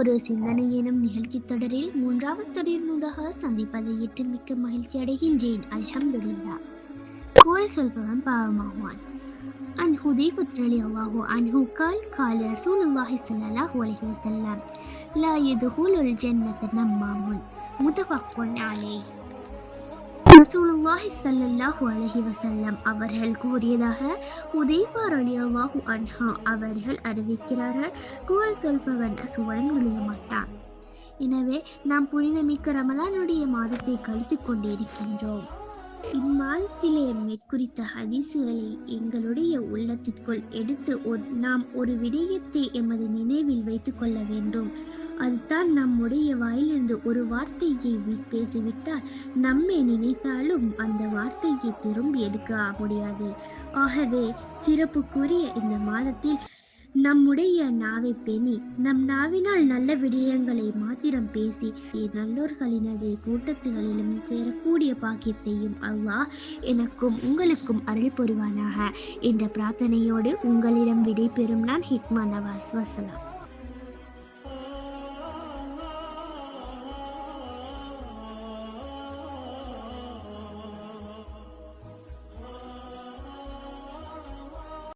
ஒரு சிந்தனை எனும் நிகழ்ச்சி தொடரில் மூன்றாவது தொடரினூடாக சந்திப்பதை எட்டு மிக்க மகிழ்ச்சி அடைகின்றேன். அல்ஹம்துல்லா கோல் சொல்பவன் பாவமாகுவான் அன் ஹுதை புத்ரலி அல்லாஹு அன்ஹு. கால் கால ரசூலுல்லாஹி ஸல்லல்லாஹு அலைஹி வஸல்லம். லா யதுஹுலுல் ஜன்னத நம்மாமுன். முதவக்குன் அலைஹி. ரசூலுல்லாஹி ஸல்லல்லாஹு அலஹி வசல்லம் அவர்கள் கூறியதாக ஹுதைஃபா ரலியல்லாஹு அன்ஹா அவர்கள் அறிவிக்கிறார்கள். கோல் சொல்பவன் சுவரன் விளைய மாட்டான். எனவே நாம் புனிதமிக்க ரமலானுடைய மாதத்தை கழித்துக் கொண்டிருக்கின்றோம் இம்மாதத்திலே மேற்குறித்த ஹதீசுகளை எங்களுடைய உள்ளத்திற்குள் எடுத்து நாம் ஒரு விடயத்தை எமது நினைவில் வைத்துக் கொள்ள வேண்டும். அதுதான் நம்முடைய வாயிலிருந்து ஒரு வார்த்தையை பேசிவிட்டால் நம்மை நினைத்தாலும் அந்த வார்த்தையை திரும்பி எடுக்க முடியாது. ஆகவே சிறப்புக்குரிய இந்த மாதத்தில் நம்முடைய நாவை பேணி நம் நாவினால் நல்ல விடயங்களை மாத்திரம் பேசி நல்லோர்களினது கூட்டத்துகளிலும் சேரக்கூடிய பாக்கியத்தையும் அல்லாஹ் எனக்கும் உங்களுக்கும் அருள் புரிவானாக. என்ற பிரார்த்தனையோடு உங்களிடம் விடைபெறும் நான் ஹிக்மா நவாஸ். வசலாம்.